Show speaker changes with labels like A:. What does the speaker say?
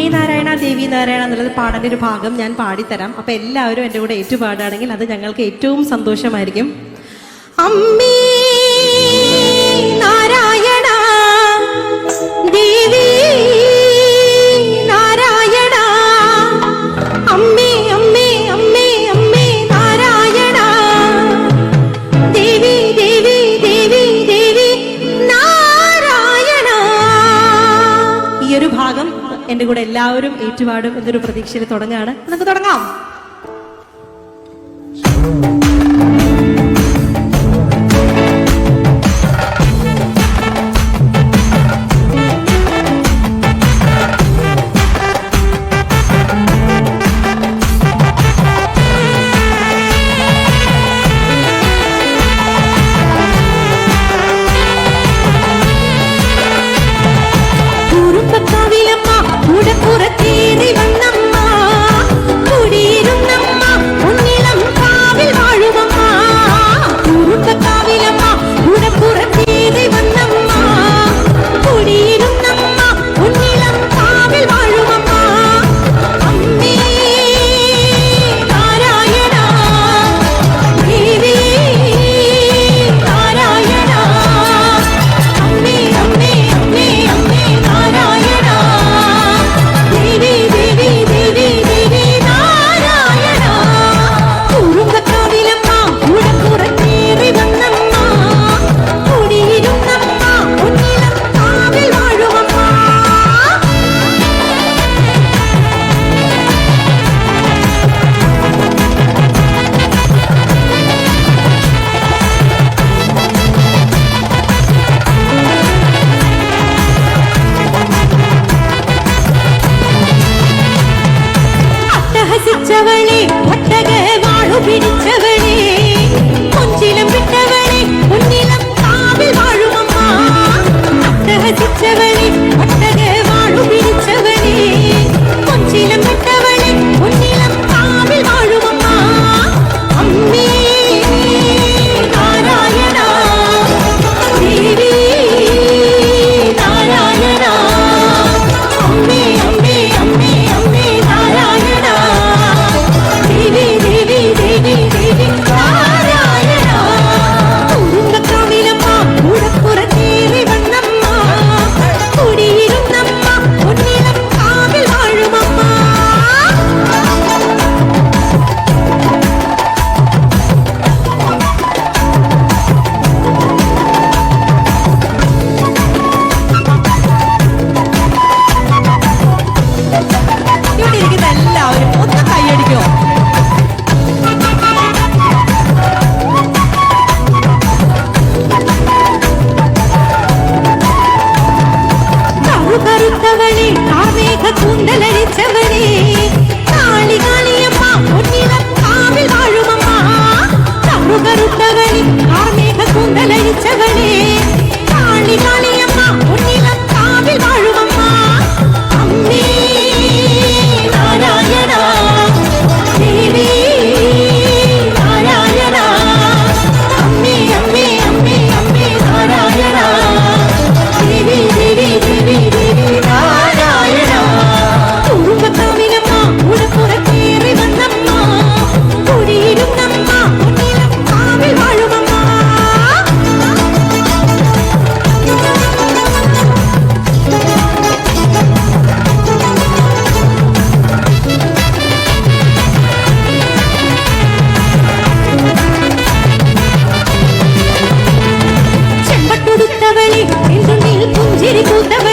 A: അമ്മേ നാരായണ ദേവി നാരായണ എന്നുള്ള പാടേണ്ട ഒരു ഭാഗം ഞാൻ പാടിത്തരാം. അപ്പം എല്ലാവരും എന്റെ കൂടെ ഏറ്റുപാടാണെങ്കിൽ അത് ഞങ്ങൾക്ക് ഏറ്റവും സന്തോഷമായിരിക്കും. അമ്മേ നാരായണ എന്റെ കൂടെ എല്ലാവരും ഏറ്റുപാടും എന്നൊരു പ്രതീക്ഷയിൽ തുടങ്ങുകയാണ് നമുക്ക് തുടങ്ങാം. കവിലം பட்டவளே பட்டக வாழு பிடிச்சவள் తానే ఆవేగ కుందల ఇంటి పూజరి పూతవ